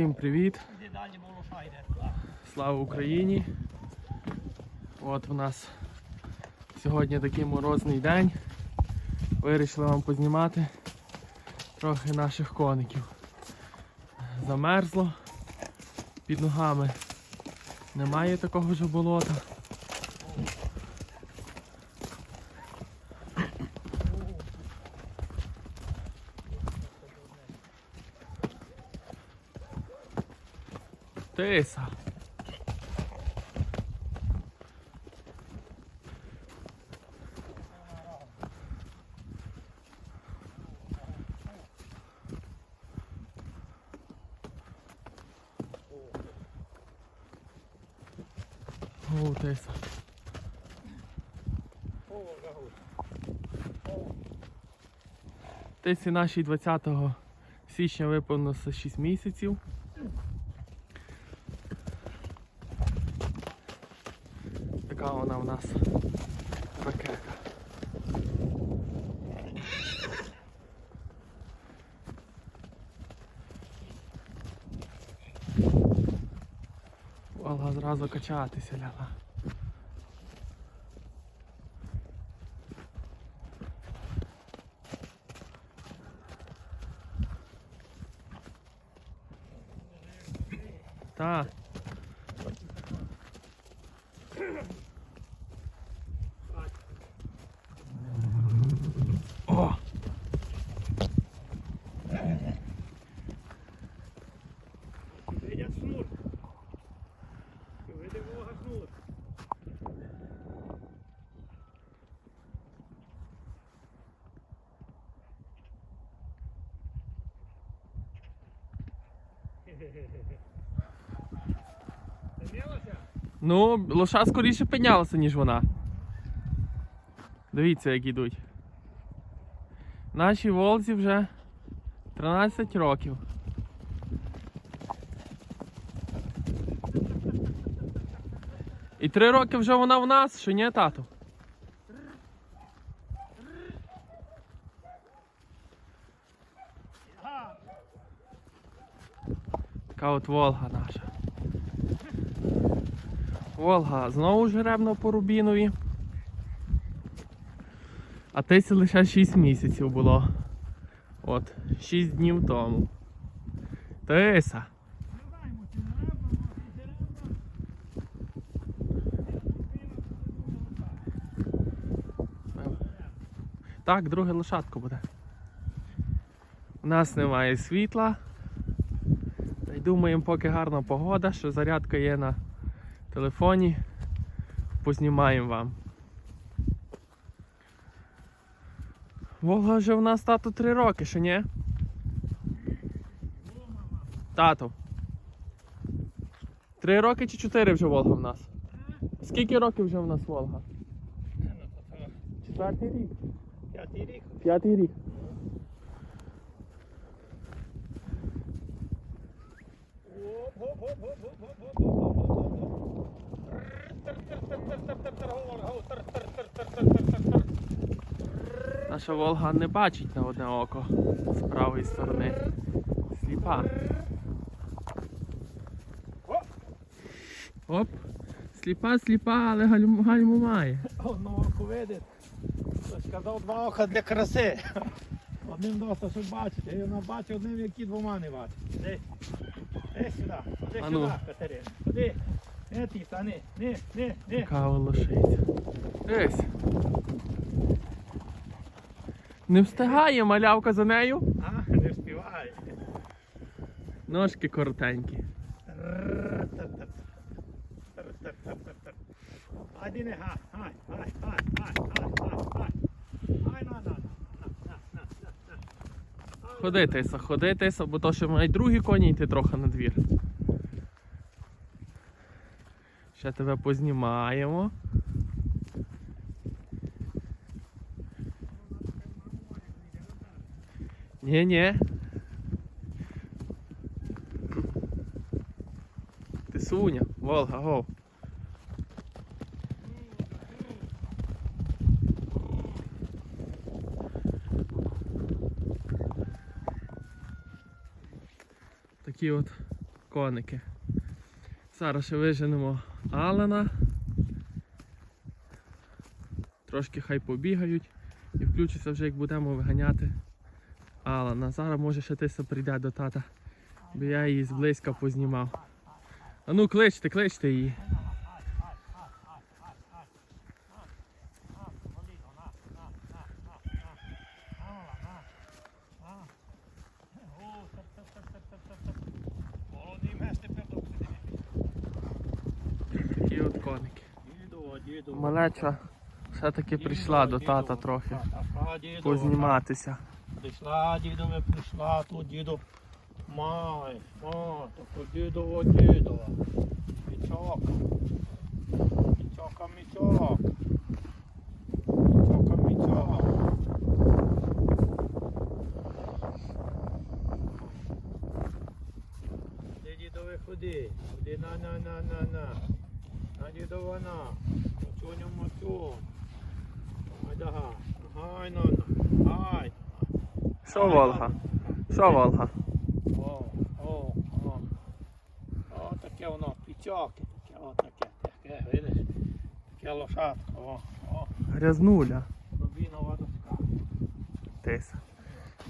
Всім привіт! Слава Україні! От у нас сьогодні такий морозний день. Вирішили вам познімати трохи наших коників. Замерзло, під ногами немає такого ж болота. Тиса. О, Тиса. Нашій 20 січня виповнилося 6 місяців. Така вона в нас ракета. Волга зразу качатися ляла. Так. Ну, лоша скоріше піднялася, ніж вона. Дивіться, як ідуть. Нашій волзі вже 13 років. І три роки вже вона в нас, що ні, тату? Ага. Така от Волга наша. Волга знову жеребно по Рубінові. А тисі лише 6 місяців було. От, 6 днів тому. Тиса. Так, друге лошадко буде. У нас немає світла. Думаємо, поки гарна погода, що зарядка є на телефоні. Познімаємо вам. Волга вже в нас тату 3 роки, що ні? Тату. Три роки чи чотири вже Волга в нас? Скільки років вже в нас Волга? Четвертий рік. П'ятий рік. П'ятий рік. Наша Волга не бачить на одне око з правої сторони. Сліпа. Оп. Сліпа, сліпа, але гальму, гальму має. Одного оку видить. Сказав два ока для краси. Одним доста, щоб бачити. Я вона бачить одним, які двома не бачить. Іди. Сюди. А ну. сюди, Катерина. Іди. Не ти, та не, не, не, не. Кава лошиця. Дивись. Не встигає малявка за нею. А, не вспіває. Ножки коротенькі. Айди не гай, гай, гай, гай, гай, гай, гай, гай. Ай, на, на, на, на, на, на, на. Ходи, Тиса, ходи, бо то ще мають другі коні йти трохи на двір. Ще тебе познімаємо. Ні, ні. Ти суня, Волга, гов. Такі от коники. Зараз ще виженемо Алана. Трошки хай побігають і включиться вже як будемо виганяти Алана. Зараз може ще тиса прийде до тата, бо я її зблизька познімав. А ну кличте, кличте її. Молодий меш тепер добре. Такі от коники. Діду, діду. Малеча все-таки прийшла до тата трохи Прийшла, діду. позніматися. Прийшла, тут діду. Май, май, то дідово, дідова. Мічок. Мічока, мічок. Мічока, мічок. Де дідове ходи? Ходи на, на, на, на, на. На дідова на. Мочуню, мочу. Айдага. Ай, на, на. Ай. Що Волга? Що Волга? О, о, о. О, таке воно, пічоки, таке, о, таке, таке, видиш? Таке лошадка, о, о, Грязнуля. рубінова доска. Тиса.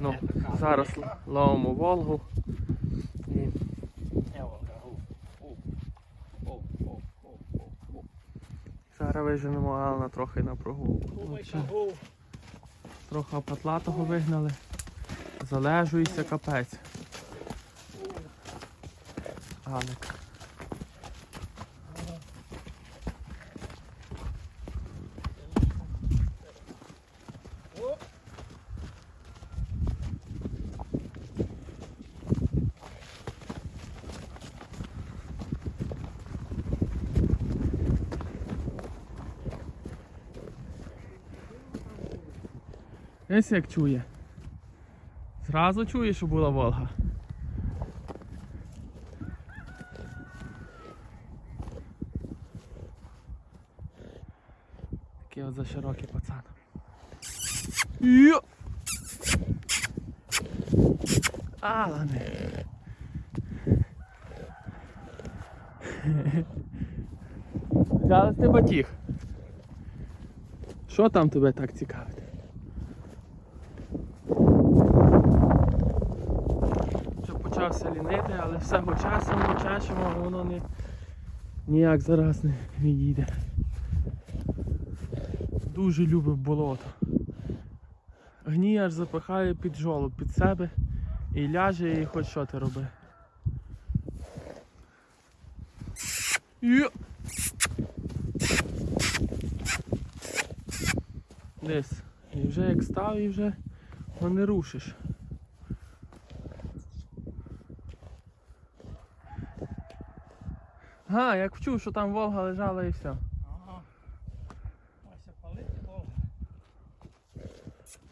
Ну, зараз ловимо Волгу. Зараз виженемо Алана трохи на прогулку. Гу, Ну. Трохи патлатого вигнали. Залежується капець. Алик. Ось як чує. Зразу чує, що була Волга. Такий от за широкий пацан. Йо! Алане. Зараз ти батіг. Що там тебе так цікавить? Вже почався лінити, але все часом чешемо, а воно не, ніяк зараз не відійде. Дуже любив болото. Гній аж запихає під жолоб, під себе і ляже, і хоч що ти роби. Йо! І вже як став, і вже не рушиш. Га, як вчув, що там Волга лежала і все. Ага. Ось палити Волга.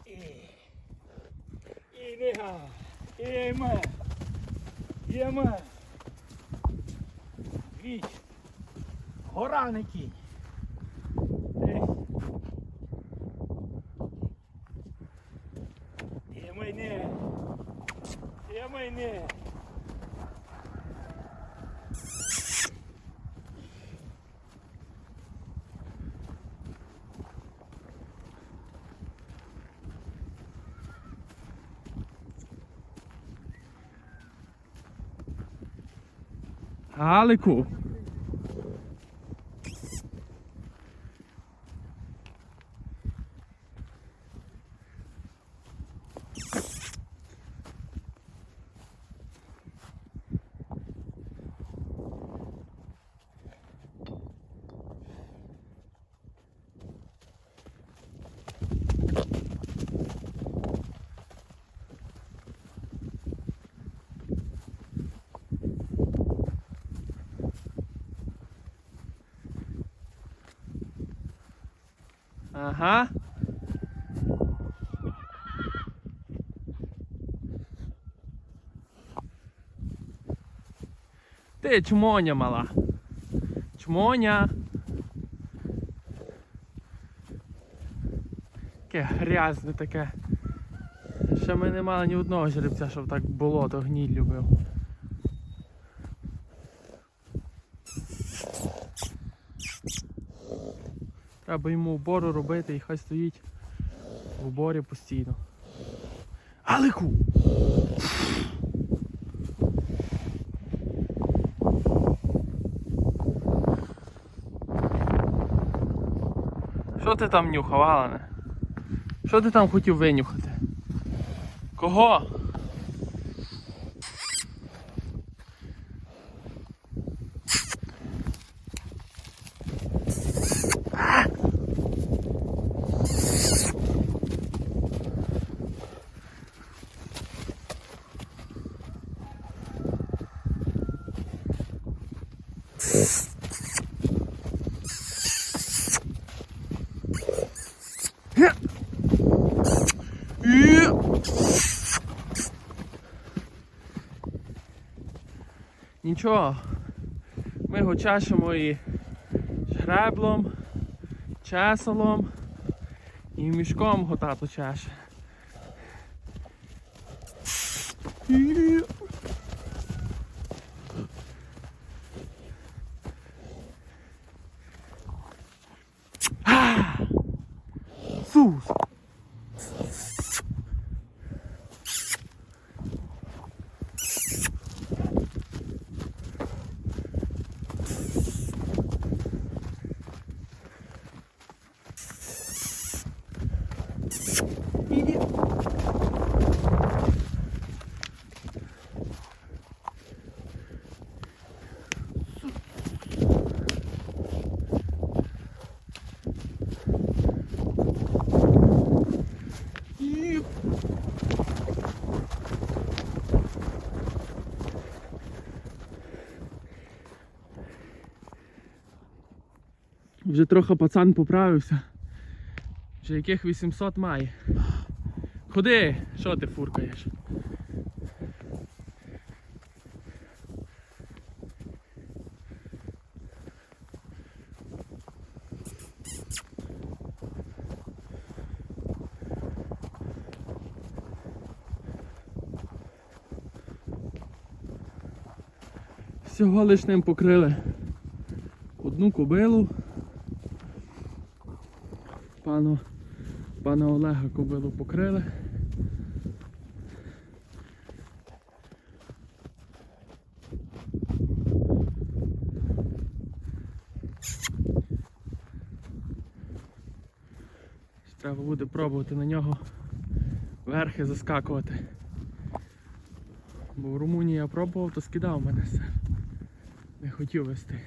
І. І віга. І ми. І ми. Віч. Гора не кінь. І ми не. І не. Ага. Ти чмоня мала. Чмоня. Таке грязне таке. Ще ми не мали ні одного жеребця, щоб так болото гніль любив. Треба йому убору робити і хай стоїть в уборі постійно. Алику! Що ти там нюхав, Алане? Що ти там хотів винюхати? Кого? Нічого, ми його чашемо і греблом, чеселом і мішком його тато чеше. І... А! Сус! Іди. І- Вже трохи пацан поправився. Вже яких 800 має. Ходи, що ти фуркаєш? Всього лиш ним покрили одну кобилу. Пану, пана Олега кобилу покрили. Треба буде пробувати на нього верхи заскакувати. Бо в Румунії я пробував, то скидав мене все. Не хотів вести.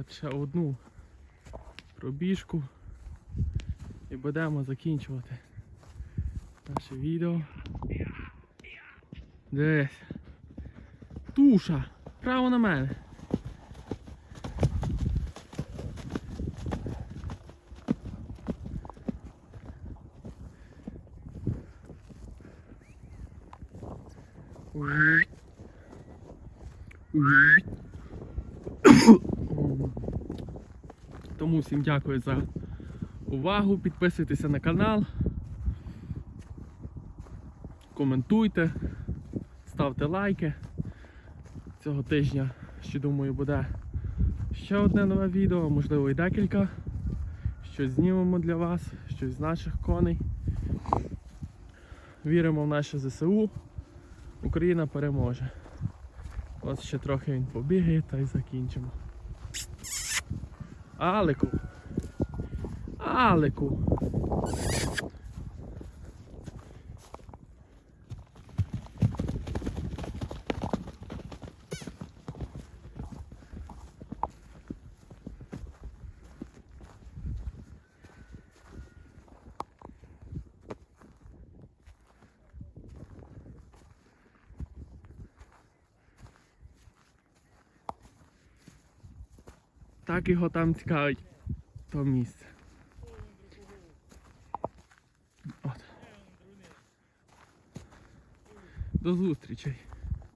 От ще одну пробіжку і будемо закінчувати наше відео. Десь. Туша! Право на мене. Тому всім дякую за увагу. Підписуйтеся на канал. Коментуйте, ставте лайки. Цього тижня, ще думаю, буде ще одне нове відео, можливо і декілька. Щось знімемо для вас, щось з наших коней. Віримо в наше ЗСУ. Україна переможе. Ось ще трохи він побігає та й закінчимо. Ale ku. Ale ku. Так його там цікавить то місце. От. До зустрічей.